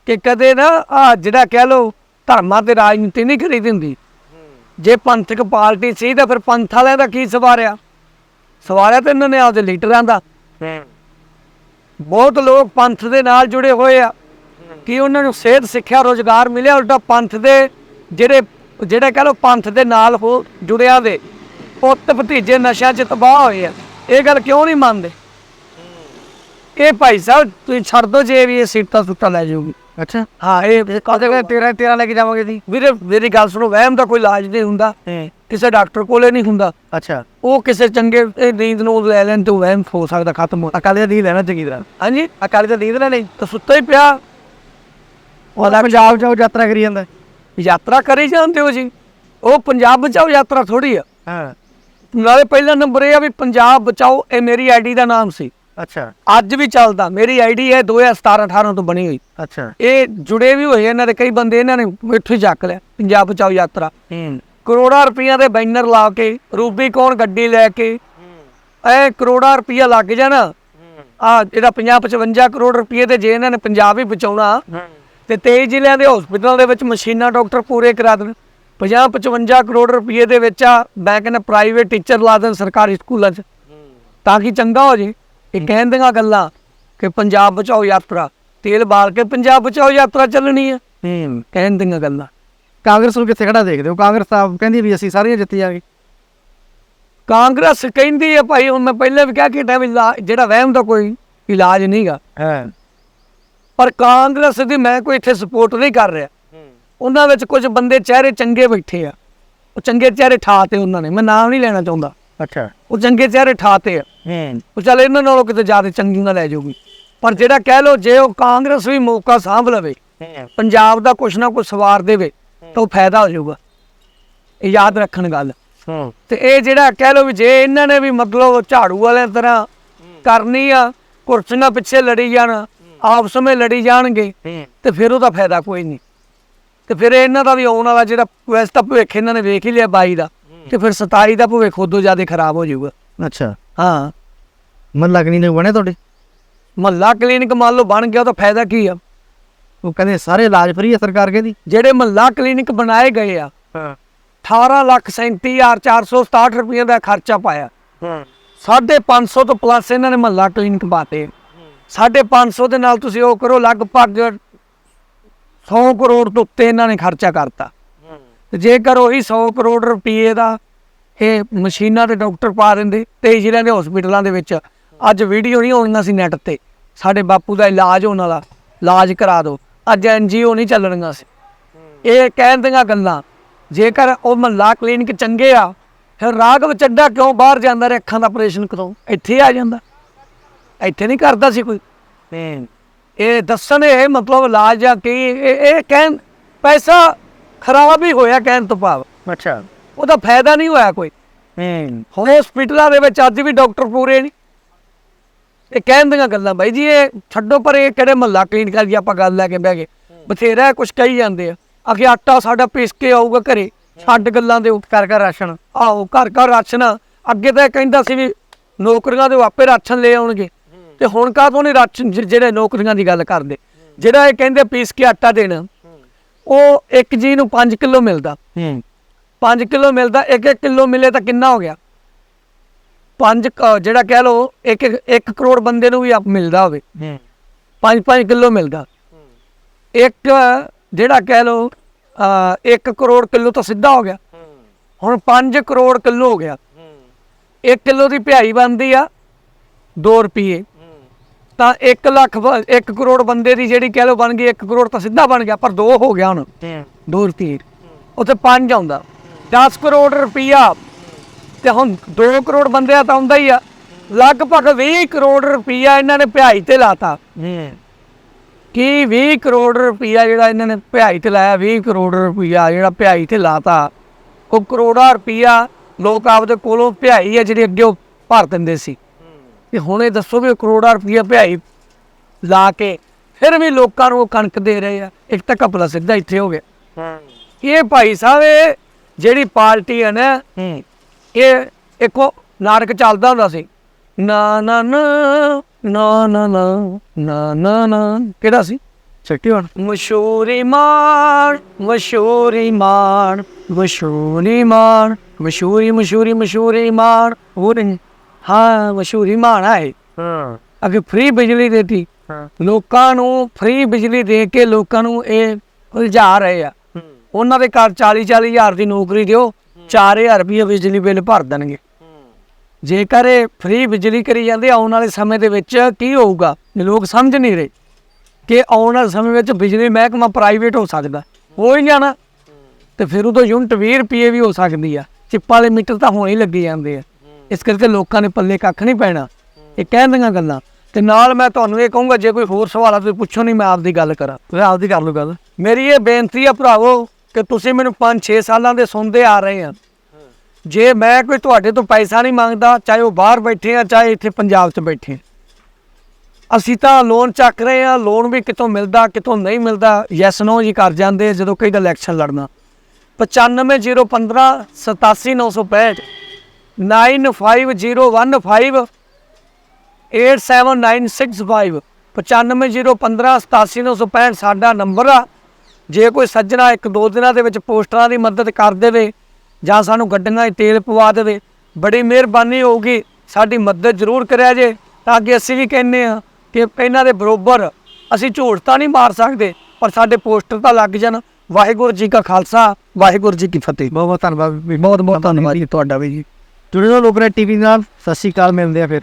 ਕਿ ਕਦੇ ਨਾ ਆ ਜਿਹੜਾ ਕਹਿ ਲੋ ਧਰਮਾਂ ਤੇ ਰਾਜਨੀਤੀ ਨਹੀਂ ਕਰੀ ਹੁੰਦੀ। ਜੇ ਪੰਥਕ ਪਾਰਟੀ ਸੀ ਤਾਂ ਫਿਰ ਪੰਥ ਵਾਲਿਆਂ ਦਾ ਕੀ ਸਵਾਰਿਆ? ਸਵਾਰਿਆ ਤਾਂ ਇਹਨਾਂ ਨੇ ਆਪਦੇ ਲੀਡਰਾਂ ਦਾ। ਹੂੰ। ਬਹੁਤ ਲੋਕ ਪੰਥ ਦੇ ਨਾਲ ਜੁੜੇ ਹੋਏ ਆ। ਕਿ ਉਹਨਾਂ ਨੂੰ ਸਿਹਤ ਸਿੱਖਿਆ ਰੋਜ਼ਗਾਰ ਮਿਲਿਆ? ਉਲਟਾ ਪੰਥ ਦੇ ਜਿਹੜੇ ਜਿਹੜੇ ਕਹ ਲੋ ਪੰਥ ਦੇ ਨਾਲ ਹੋ ਜੁੜਿਆ ਦੇ ਪੁੱਤ ਭਤੀਜੇ ਨਸ਼ਿਆਂ 'ਚ ਤਬਾਹ ਹੋਏ ਆ ਇਹ ਗੱਲ ਕਿਉਂ ਨਹੀਂ ਮੰਨਦੇ? ਇਹ ਭਾਈ ਸਾਹਿਬ ਤੁਸੀਂ ਛੱਡ ਦੋ ਜੇ ਵੀ ਇਹ ਸੀਟਾਂ ਸੁੱਟਾਂ ਲੈ ਜਾਊਗੀ। ਅੱਛਾ। ਹਾਂ ਇਹ ਕਦੇ ਕਦੇ 13 13 ਲੈ ਕੇ ਜਾਵਾਂਗੇ ਜੀ ਵੀਰੇ ਮੇਰੀ ਗੱਲ ਸੁਣੋ ਵਹਿਮ ਦਾ ਕੋਈ ਇਲਾਜ ਨਹੀਂ ਹੁੰਦਾ। ਕਿਸੇ ਡਾਕਟਰ ਕੋਲੇ ਨਹੀਂ ਹੁੰਦਾ। ਅੱਛਾ। ਉਹ ਕਿਸੇ ਚੰਗੇ ਨੀਂਦ ਨੂੰ ਲੈ ਲੈਣ ਤੋਂ ਵਹਿਮ ਹੋ ਸਕਦਾ ਖਤਮ ਹੋ ਅਕਾਲੀ ਦਾ ਦੀ ਲੈਣਾ ਚੰਗੀ ਤਰ੍ਹਾਂ। ਹਾਂਜੀ। ਅਕਾਲੀ ਦਾ ਦੀ ਲੈਣਾ ਨਹੀਂ। ਤਾਂ ਸੁੱਤਾ ਹੀ ਪਿਆ। ਉਹਦਾ ਪੰਜਾਬ ਜਾਓ ਯਾਤਰਾ ਕਰੀ ਜਾਂਦਾ। ਯਾਤਰਾ ਕਰੀ ਜਾਂਦੇ ਹੋ ਜੀ। ਉਹ ਪੰਜਾਬ ਬਚਾਓ ਯਾਤਰਾ ਥੋੜੀ ਆ। ਹਾਂ। ਨਾਲੇ ਪਹਿਲਾ ਨੰਬਰ ਇਹ ਆ ਵੀ ਪੰਜਾਬ ਬਚਾਓ ਇਹ ਮੇਰੀ ਆਈਡੀ ਦਾ ਨਾਮ ਸੀ। ਅੱਛਾ। ਅੱਜ ਵੀ ਚੱਲਦਾ। ਮੇਰੀ ਆਈਡੀ ਹੈ 2017 18 ਤੋਂ ਬਣੀ ਹੋਈ। ਅੱਛਾ। ਇਹ ਜੁੜੇ ਵੀ ਹੋਏ ਇਹਨਾਂ ਦੇ ਕਈ ਬੰਦੇ ਇਹਨਾਂ ਨੇ ਇੱਥੋਂ ਹੀ ਚੱਕ ਲਿਆ ਪੰਜਾਬ ਬਚਾਓ ਯਾਤਰਾ। ਹੂੰ। ਕਰੋੜਾਂ ਰੁਪਈਆ ਦੇ ਬੈਨਰ ਲਾ ਕੇ ਰੂਬੀ ਕੌਣ ਗੱਡੀ ਲੈ ਕੇ ਐ ਕਰੋੜਾਂ ਰੁਪਈਆ ਲੱਗ ਜਾਣਾ। ਆ ਜਿਹੜਾ 50 55 ਕਰੋੜ ਰੁਪਏ ਤੇ ਜੇ ਇਹਨਾਂ ਨੇ ਪੰਜਾਬ ਹੀ ਬਚਾਉਣਾ। ਤੇ 23 ਜ਼ਿਲ੍ਹਿਆਂ ਦੇ ਹਸਪੀਟਲਾਂ ਦੇ ਵਿੱਚ ਮਸ਼ੀਨਾਂ ਡਾਕਟਰ ਪੂਰੇ ਕਰਾ ਦੇਣ। 50 55 ਕਰੋੜ ਰੁਪਏ ਦੇ ਵਿੱਚ ਆ ਮੈਂ ਕਹਿੰਦਾ ਪ੍ਰਾਈਵੇਟ ਟੀਚਰ ਲਾ ਦੇਣ ਸਰਕਾਰੀ ਸਕੂਲਾਂ 'ਚ। ਤਾਂ ਕਿ ਚੰਗਾ ਹੋ ਜੇ। ਇਹ ਕਹਿੰਦੀਆਂ ਗੱਲਾਂ ਕਿ ਪੰਜਾਬ ਬਚਾਓ ਯਾਤਰਾ ਤੇਲ ਬਾਲ ਕੇ ਪੰਜਾਬ ਬਚਾਓ ਯਾਤਰਾ ਚੱਲਣੀ ਆ। ਹੂੰ ਕਹਿੰਦੀਆਂ ਗੱਲਾਂ। ਕਾਂਗਰਸ ਨੂੰ ਕਿੱਥੇ ਖੜਾ ਦੇਖਦੇ ਹੋ? ਕਾਂਗਰਸ ਤਾਂ ਕਹਿੰਦੀ ਵੀ ਅਸੀਂ ਸਾਰੀਆਂ ਜਿੱਤ ਜਾਗੇ। ਕਾਂਗਰਸ ਕਹਿੰਦੀ ਹੈ ਭਾਈ ਹੁਣ ਮੈਂ ਪਹਿਲਾਂ ਵੀ ਕਿਹਾ ਕਿ ਜਿਹੜਾ ਵਹਿਮ ਦਾ ਕੋਈ ਇਲਾਜ ਨਹੀਂਗਾ ਹਾਂ। ਪਰ ਕਾਂਗਰਸ ਦੀ ਮੈਂ ਕੋਈ ਇੱਥੇ ਸਪੋਰਟ ਨਹੀਂ ਕਰ ਰਿਹਾ। ਉਹਨਾਂ ਵਿੱਚ ਕੁਝ ਬੰਦੇ ਚਿਹਰੇ ਚੰਗੇ ਬੈਠੇ ਆ। ਉਹ ਚੰਗੇ ਚਿਹਰੇ ਠਾਤੇ ਉਹਨਾਂ ਨੇ ਮੈਂ ਨਾਮ ਨਹੀਂ ਲੈਣਾ ਚਾਹੁੰਦਾ। ਅੱਛਾ। ਉਹ ਚੰਗੇ ਚਿਹਰੇ ਠਾਤੇ ਆ। ਉਹ ਚੱਲ ਇਹਨਾਂ ਨਾਲੋਂ ਕਿਤੇ ਜ਼ਿਆਦਾ ਚੰਗੀਆਂ ਲੈ ਜਾਊਗੀ। ਪਰ ਜਿਹੜਾ ਕਹਿ ਲੋ ਜੇ ਉਹ ਕਾਂਗਰਸ ਵੀ ਮੌਕਾ ਸਾਂਭ ਲਵੇ ਪੰਜਾਬ ਦਾ ਕੁਛ ਨਾ ਕੁਛ ਸਵਾਰ ਦੇਵੇ ਤਾਂ ਉਹ ਫਾਇਦਾ ਹੋ ਜਾਊਗਾ। ਇਹ ਯਾਦ ਰੱਖਣ ਗੱਲ। ਹੂੰ। ਤੇ ਇਹ ਜਿਹੜਾ ਕਹਿ ਲੋ ਵੀ ਜੇ ਇਹਨਾਂ ਨੇ ਵੀ ਮਤਲਬ ਝਾੜੂ ਵਾਲਿਆਂ ਤਰ੍ਹਾਂ ਕਰਨੀ ਆ ਕੁਰਸੀਆਂ ਪਿੱਛੇ ਲੜੀ ਜਾਣ ਆਪਸ ਵਿੱਚ ਲੜੀ ਜਾਣਗੇ ਤੇ ਫਿਰ ਉਹਦਾ ਫਾਇਦਾ ਕੋਈ ਨਹੀਂ। ਤੇ ਫਿਰ ਇਹਨਾਂ ਦਾ ਵੀ ਆਉਣ ਵਾਲਾ ਜਿਹੜਾ ਵੈਸੇ ਤਾਂ ਭਵਿੱਖ ਇਹਨਾਂ ਨੇ ਵੇਖ ਹੀ ਲਿਆ 22 ਦਾ ਤੇ ਫਿਰ 27 ਦਾ ਭਵਿੱਖ ਉਦੋਂ ਜ਼ਿਆਦਾ ਖਰਾਬ ਹੋ ਜਾਊਗਾ। ਅੱਛਾ। ਹਾਂ। ਮਨ ਲੱਗਣੀ ਨਹੀਂ ਬਣੇ ਤੁਹਾਡੇ? ਮਹੱਲਾ ਕਲੀਨਿਕ ਮੰਨ ਲਓ ਬਣ ਗਿਆ ਤਾਂ ਫਾਇਦਾ ਕੀ ਆ? ਉਹ ਕਹਿੰਦੇ ਸਾਰੇ ਇਲਾਜ ਫਰੀ ਹੈ ਸਰਕਾਰ ਕਹਿੰਦੀ। ਜਿਹੜੇ ਮਹੱਲਾ ਕਲੀਨਿਕ ਬਣਾਏ ਗਏ ਆ ਹਾਂ। 18 ਲੱਖ 37467 ਰੁਪਏ ਦਾ ਖਰਚਾ ਪਾਇਆ। ਹੂੰ। ਸਾਢੇ 500 ਤੋਂ ਪਲੱਸ ਇਹਨਾਂ ਨੇ ਮਹੱਲਾ ਕਲੀਨਿਕ ਪਾਤੇ ਸਾਢੇ 500 ਦੇ ਨਾਲ ਤੁਸੀਂ ਉਹ ਕਰੋ ਲਗਭਗ 100 ਕਰੋੜ ਤੋਂ ਉੱਤੇ ਇਹਨਾਂ ਨੇ ਖਰਚਾ ਕਰਤਾ। ਤੇ ਜੇਕਰ ਉਹੀ 100 ਕਰੋੜ ਰੁਪਏ ਦਾ ਇਹ ਮਸ਼ੀਨਾਂ ਤੇ ਡਾਕਟਰ ਪਾ ਦਿੰਦੇ ਤੇ ਜ਼ਿਲ੍ਹਿਆਂ ਦੇ ਹਸਪੀਟਲਾਂ ਦੇ ਵਿੱਚ ਅੱਜ ਵੀਡੀਓ ਨਹੀਂ ਆਉਣੀਆਂ ਸੀ ਨੈਟ ਤੇ। ਸਾਡੇ ਬਾਪੂ ਦਾ ਇਲਾਜ ਹੋਣ ਵਾਲਾ ਇਲਾਜ ਕਰਾ ਦਿਓ। ਅੱਜ ਐਨਜੀਓ ਨਹੀਂ ਚੱਲਣੀਆਂ ਸੀ। ਇਹ ਕਹਿਣ ਦੀਆਂ ਗੱਲਾਂ ਜੇਕਰ ਉਹ ਮਹੱਲਾ ਕਲੀਨਿਕ ਚੰਗੇ ਆ ਫਿਰ ਰਾਘਵ ਚੱਡਾ ਕਿਉਂ ਬਾਹਰ ਜਾਂਦਾ ਰਿਹਾ ਅੱਖਾਂ ਦਾ ਆਪਰੇਸ਼ਨ ਕਦੋਂ ਇੱਥੇ ਆ ਜਾਂਦਾ। ਇੱਥੇ ਨਹੀਂ ਕਰਦਾ ਸੀ ਕੋਈ। ਇਹ ਦੱਸਣ ਇਹ ਮਤਲਬ ਇਲਾਜ ਆ ਕਿ ਇਹ ਇਹ ਕਹਿਣ ਪੈਸਾ ਖਰਾਬ ਹੀ ਹੋਇਆ ਕਹਿਣ ਤੋਂ ਭਾਵ। ਅੱਛਾ। ਉਹਦਾ ਫਾਇਦਾ ਨਹੀਂ ਹੋਇਆ ਕੋਈ। ਹੂੰ ਹਸਪੀਟਲਾਂ ਦੇ ਵਿੱਚ ਅੱਜ ਵੀ ਡਾਕਟਰ ਪੂਰੇ ਨਹੀਂ। ਇਹ ਕਹਿਣ ਦੀਆਂ ਗੱਲਾਂ ਬਾਈ ਜੀ ਇਹ ਛੱਡੋ ਪਰ ਇਹ ਕਿਹੜੇ ਮਹੱਲਾ ਕਲੀਨਿਕਾਂ ਦੀ ਆਪਾਂ ਗੱਲ ਲੈ ਕੇ ਬਹਿ ਗਏ। ਬਥੇਰਾ ਕੁਝ ਕਹੀ ਜਾਂਦੇ ਆ। ਆਖੇ ਆਟਾ ਸਾਡਾ ਪੀਸ ਕੇ ਆਊਗਾ ਘਰੇ। ਛੱਡ ਗੱਲਾਂ ਦੇ ਘਰ ਘਰ ਰਾਸ਼ਨ। ਆਹੋ ਘਰ ਘਰ ਰਾਸ਼ਨ। ਅੱਗੇ ਤਾਂ ਇਹ ਕਹਿੰਦਾ ਸੀ ਵੀ ਨੌਕਰੀਆਂ ਦੇ ਆਪੇ ਰਾਸ਼ਨ ਲੈ ਆਉਣਗੇ। ਤੇ ਹੁਣ ਕਾਹਤੋਂ ਨਹੀਂ ਰਾਸ਼ਨ ਜਿ- ਜਿਹੜੇ ਨੌਕਰੀਆਂ ਦੀ ਗੱਲ ਕਰਦੇ? ਜਿਹੜਾ ਇਹ ਕਹਿੰਦੇ ਪੀਸ ਕੇ ਆਟਾ ਦੇਣਾ ਉਹ ਇੱਕ ਜੀ ਨੂੰ 5 ਕਿਲੋ ਮਿਲਦਾ। ਹੂੰ। 5 ਕਿਲੋ ਮਿਲਦਾ 1-1 ਕਿਲੋ ਮਿਲੇ ਤਾਂ ਕਿੰਨਾ ਹੋ ਗਿਆ? 5 ਜਿਹੜਾ ਕਹਿ ਲਓ 1 1 ਕਰੋੜ ਬੰਦੇ ਨੂੰ ਵੀ ਆਪ ਮਿਲਦਾ ਹੋਵੇ। ਹੂੰ। 5-5 ਕਿਲੋ ਮਿਲਦਾ। ਇੱਕ ਜਿਹੜਾ ਕਹਿ ਲਓ 1 ਕਰੋੜ ਕਿਲੋ ਤਾਂ ਸਿੱਧਾ ਹੋ ਗਿਆ। ਹੁਣ 5 ਕਰੋੜ ਕਿਲੋ ਹੋ ਗਿਆ। 1 ਕਿਲੋ ਦੀ ਭਿਆਈ ਬਣਦੀ ਆ 2 ਰੁਪਏ ਤਾਂ 1 ਲੱਖ 1 ਕਰੋੜ ਬੰਦੇ ਦੀ ਜਿਹੜੀ ਕਹਿ ਲਓ ਬਣ ਗਈ 1 ਕਰੋੜ ਤਾਂ ਸਿੱਧਾ ਬਣ ਗਿਆ ਪਰ 2 ਹੋ ਗਿਆ ਹੁਣ। ਹੂੰ 2 ਰੁਪਏ। ਉੱਥੇ 5 ਆਉਂਦਾ। 10 ਕਰੋੜ ਰੁਪਈਆ। ਤੇ ਹੁਣ 2 ਕਰੋੜ ਬੰਦਿਆਂ ਤਾਂ ਆਉਂਦਾ ਹੀ ਆ। ਲਗਭਗ 20 ਕਰੋੜ ਰੁਪਈਆ ਇਹਨਾਂ ਨੇ ਭਿਆਈ ਤੇ ਲਾਤਾ। ਹੂੰ। ਕੀ 20 ਕਰੋੜ ਰੁਪਈਆ ਜਿਹੜਾ ਇਹਨਾਂ ਨੇ ਭਿਆਈ ਤੇ ਲਾਇਆ 20 ਕਰੋੜ ਰੁਪਈਆ ਜਿਹੜਾ ਭਿਆਈ ਤੇ ਲਾਤਾ। ਉਹ ਕਰੋੜਾ ਰੁਪਈਆ ਲੋਕ ਆਪਦੇ ਕੋਲੋਂ ਭਿਆਈ ਆ ਜਿਹੜੀ ਅੱਗੇ ਉਹ ਭਰ ਦਿੰਦੇ ਸੀ। ਤੇ ਹੁਣ ਇਹ ਦੱਸੋ ਵੀ ਉਹ ਕਰੋੜਾ ਰੁਪਈਆ ਭਿਆਈ ਲਾ ਕੇ ਫਿਰ ਵੀ ਲੋਕਾਂ ਨੂੰ ਉਹ ਕਣਕ ਦੇ ਰਹੇ ਆ। ਇੱਕ ਤਾਂ ਕਪਲਾ ਸਿੱਧਾ ਇੱਥੇ ਹੋ ਗਿਆ। ਹੂੰ। ਇਹ ਭਾਈ ਸਾਹਿਬ ਇਹ ਜਿਹੜੀ ਪਾਰਟੀ ਹੈ ਨਾ ਇਹ ਇੱਕੋ ਨਾਟਕ ਚੱਲਦਾ ਹੁੰਦਾ ਸੀ। ਨਾ ਨਾ ਨਾ ਨਾ ਨਾ ਨਾ ਨਾ ਨਾ ਕਿਹੜਾ ਸੀ? ਛੱਟੀ ਹੁਣ। ਮਸ਼ਹੂਰੀ ਮਾਣ ਮਸ਼ਹੂਰੀ ਮਾਣ ਮਸ਼ਹੂਰੀ ਮਾਣ ਮਸ਼ਹੂਰੀ ਮਸ਼ਹੂਰੀ ਮਸ਼ਹੂਰੀ ਮਾਣ ਹੋਰ ਨਹੀਂ। ਹਾਂ ਮਸ਼ਹੂਰੀ ਮਾਣ ਹੈ ਹਾਂ। ਅਗੇ ਫ੍ਰੀ ਬਿਜਲੀ ਦੇਤੀ। ਹਾਂ। ਲੋਕਾਂ ਨੂੰ ਫ੍ਰੀ ਬਿਜਲੀ ਦੇ ਕੇ ਲੋਕਾਂ ਨੂੰ ਇਹ ਉਲਝਾ ਰਹੇ ਆ। ਉਹਨਾਂ ਦੇ ਘਰ 40 40 ਹਜ਼ਾਰ ਦੀ ਨੌਕਰੀ ਦਿਓ 4000 ਰੁਪਏ ਬਿਜਲੀ ਬਿੱਲ ਭਰ ਦੇਣਗੇ। ਜੇਕਰ ਇਹ ਫ੍ਰੀ ਬਿਜਲੀ ਕਰੀ ਜਾਂਦੇ ਆਉਣ ਵਾਲੇ ਸਮੇਂ ਦੇ ਵਿੱਚ ਕੀ ਹੋਊਗਾ? ਲੋਕ ਸਮਝ ਨਹੀਂ ਰਹੇ ਕਿ ਆਉਣ ਵਾਲੇ ਸਮੇਂ ਵਿੱਚ ਬਿਜਲੀ ਮਹਿਕਮਾ ਪ੍ਰਾਈਵੇਟ ਹੋ ਸਕਦਾ। ਹੋ ਹੀ ਜਾਣਾ। ਤੇ ਫਿਰ ਉਦੋਂ ਯੂਨਿਟ 20 ਰੁਪਏ ਵੀ ਹੋ ਸਕਦੀ ਆ। ਚਿੱਪਾਂ ਵਾਲੇ ਮੀਟਰ ਤਾਂ ਹੁਣ ਹੀ ਲੱਗੇ ਜਾਂਦੇ ਆ। ਇਸ ਕਰਕੇ ਲੋਕਾਂ ਨੇ ਪੱਲੇ ਕੱਖ ਨਹੀਂ ਪੈਣਾ। ਇਹ ਕਹਿਣ ਦੀਆਂ ਗੱਲਾਂ। ਤੇ ਨਾਲ ਮੈਂ ਤੁਹਾਨੂੰ ਇਹ ਕਹੂੰਗਾ, ਜੇ ਕੋਈ ਹੋਰ ਸਵਾਲ ਆ, ਤੁਸੀਂ ਪੁੱਛੋ ਨਹੀਂ, ਮੈਂ ਆਪਦੀ ਗੱਲ ਕਰਾਂ। ਤੁਸੀਂ ਆਪਦੀ ਕਰ ਲਓ ਗੱਲ। ਮੇਰੀ ਇਹ ਬੇਨਤੀ ਆ ਭਰਾਵੋ ਕਿ ਤੁਸੀਂ ਮੈਨੂੰ 5-6 ਸਾਲਾਂ ਦੇ ਸੁਣਦੇ ਆ ਰਹੇ ਆ। ਜੇ ਮੈਂ ਕੋਈ ਤੁਹਾਡੇ ਤੋਂ ਪੈਸਾ ਨਹੀਂ ਮੰਗਦਾ, ਚਾਹੇ ਉਹ ਬਾਹਰ ਬੈਠੇ ਆ, ਚਾਹੇ ਇੱਥੇ ਪੰਜਾਬ 'ਚ ਬੈਠੇ ਅਸੀਂ ਤਾਂ ਲੋਨ ਚੱਕ ਰਹੇ ਆ ਲੋਨ ਵੀ ਕਿਤੋਂ ਮਿਲਦਾ ਕਿਤੋਂ ਨਹੀਂ ਮਿਲਦਾ। ਯੈਸ ਨੋ ਜੀ ਕਰ ਜਾਂਦੇ ਜਦੋਂ ਕਈ ਦਾ ਇਲੈਕਸ਼ਨ ਲੜਨਾ। 95015 87965 95015 87965 95015 87965 ਸਾਡਾ ਨੰਬਰ ਆ। ਜੇ ਕੋਈ ਸੱਜਣਾ ਇੱਕ ਦੋ ਦਿਨਾਂ ਦੇ ਵਿੱਚ ਪੋਸਟਰਾਂ ਦੀ ਮਦਦ ਕਰ ਦੇਵੇ ਜਾਂ ਸਾਨੂੰ ਗੱਡੀਆਂ 'ਚ ਤੇਲ ਪਵਾ ਦੇਵੇ, ਬੜੀ ਮਿਹਰਬਾਨੀ ਹੋਊਗੀ। ਸਾਡੀ ਮਦਦ ਜ਼ਰੂਰ ਕਰਿਆ ਜੇ। ਤਾਂ ਕਿ ਅਸੀਂ ਵੀ ਕਹਿੰਨੇ ਆ ਕਿ ਇਹਨਾਂ ਦੇ ਬਰੋਬਰ ਅਸੀਂ ਝੂਠ ਤਾਂ ਨਹੀਂ ਮਾਰ ਸਕਦੇ, ਪਰ ਸਾਡੇ ਪੋਸਟਰ ਤਾਂ ਲੱਗ ਜਾਣ। ਵਾਹਿਗੁਰੂ ਜੀ ਕਾ ਖਾਲਸਾ, ਵਾਹਿਗੁਰੂ ਜੀ ਕੀ ਫਤਿਹ। ਬਹੁਤ ਬਹੁਤ ਧੰਨਵਾਦ ਵੀ ਬਹੁਤ ਬਹੁਤ ਧੰਨਵਾਦ ਜੀ ਤੁਹਾਡਾ ਵੀ ਜੀ। ਜੁੜੇ ਰਹੋ ਲੋਕਰੇ ਟੀਵੀ ਨਾਲ। ਸਤਿ ਸ਼੍ਰੀ ਅਕਾਲ ਮਿਲਦੇ ਆ ਫਿਰ।